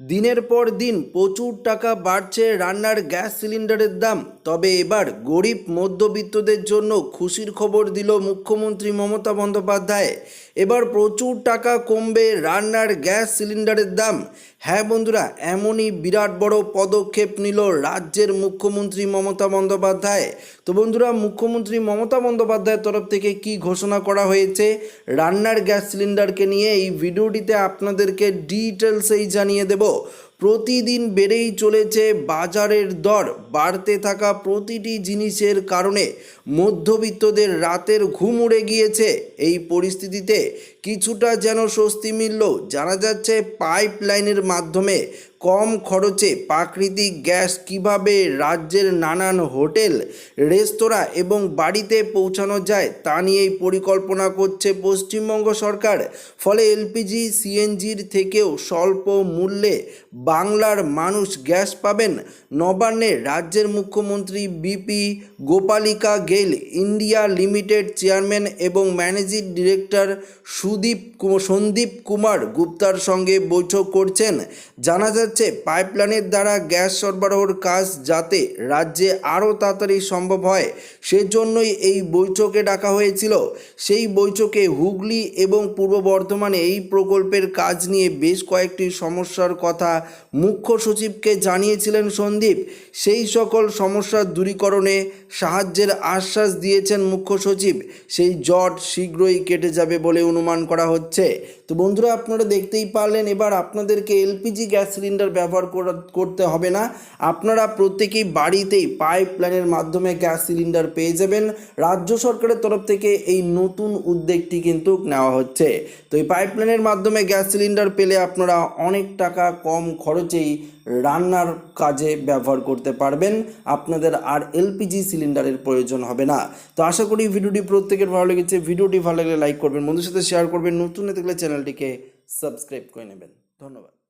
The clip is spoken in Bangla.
দিনের পর দিন প্রচুর টাকা বাড়ছে রান্নার গ্যাস সিলিন্ডারের দাম। তবে এবার গরিব মধ্যবিত্তদের জন্য খুশির খবর দিল মুখ্যমন্ত্রী মমতা বন্দ্যোপাধ্যায়। এবার প্রচুর টাকা কমবে রান্নার গ্যাস সিলিন্ডারের দাম। হ্যাঁ বন্ধুরা, এমনই বিরাট বড় পদক্ষেপ নিল রাজ্যের মুখ্যমন্ত্রী মমতা বন্দ্যোপাধ্যায়। তো বন্ধুরা, মুখ্যমন্ত্রী মমতা বন্দ্যোপাধ্যায়ের তরফ থেকে কি ঘোষণা করা হয়েছে? রান্নার গ্যাস সিলিন্ডারকে নিয়ে এই ভিডিওটিতে আপনাদেরকে ডিটেলসেই জানিয়ে দেব। প্রতিদিন বেড়েই চলেছে বাজারের দর, বাড়তে থাকা প্রতিটি জিনিসের কারণে মধ্যবিত্তদের রাতের ঘুম উড়ে গিয়েছে এই পরিস্থিতিতে। কিছুটা যেন স্বস্তি মিলল। জানা যাচ্ছে পাইপ লাইনের মাধ্যমে কম খরচে প্রাকৃতিক গ্যাস কীভাবে রাজ্যের নানান হোটেল, রেস্তোরাঁ এবং বাড়িতে পৌঁছানো যায় তা নিয়েই পরিকল্পনা করছে পশ্চিমবঙ্গ সরকার। ফলে এলপিজি, সিএনজির থেকেও স্বল্প মূল্যে বাংলার মানুষ গ্যাস পাবেন। নবান্নে রাজ্যের মুখ্যমন্ত্রী BP Gopalika GAIL India limited chairman এবং ম্যানেজিং ডিরেক্টর সুদীপ সন্দীপ কুমার গুপ্তার সঙ্গে বৈঠক করছেন। জানা যাচ্ছে, পাইপলাইনের দ্বারা গ্যাস সরবরাহর কাজ যাতে রাজ্যে আরও তাড়াতাড়ি সম্ভব হয়, সেজন্যই এই বৈঠকে ডাকা হয়েছিল। সেই বৈঠকে হুগলি এবং পূর্ব বর্ধমানে এই প্রকল্পের কাজ নিয়ে বেশ কয়েকটি সমস্যার কথা মুখ্য সচিবকে জানিয়েছিলেন সন্দীপ। সেই সকল সমস্যার দূরীকরণে সাহায্যের আশ্বাস দিয়েছেন মুখ্য সচিব। সেই জট শীঘ্রই কেটে যাবে বলে অনুমান করা হচ্ছে। তো বন্ধুরা, আপনারা দেখতেই পারলেন, এবার আপনাদেরকে এলপিজি গ্যাস সিলিন্ডার ব্যবহার করতে হবে না। আপনারা প্রত্যেকেই বাড়িতেই পাইপ লাইনের মাধ্যমে গ্যাস সিলিন্ডার পেয়ে যাবেন। রাজ্য সরকারের তরফ থেকে এই নতুন উদ্যোগটি কিন্তু নেওয়া হচ্ছে। তো এই পাইপ লাইনের মাধ্যমে গ্যাস সিলিন্ডার পেলে আপনারা অনেক টাকা কম খরচেই রান্নার কাজে ব্যবহার করতে পারবেন। আপনাদের আর এলপিজি সিলিন্ডারের প্রয়োজন হবে না। তো আশা করি ভিডিওটি প্রত্যেকের ভালো লেগেছে। ভিডিওটি ভালো লাগলে লাইক করবেন বন্ধুর সাথে শেয়ার করবেন। নতুন থাকলে চ্যানেলটিকে সাবস্ক্রাইব করে নেবেন। ধন্যবাদ।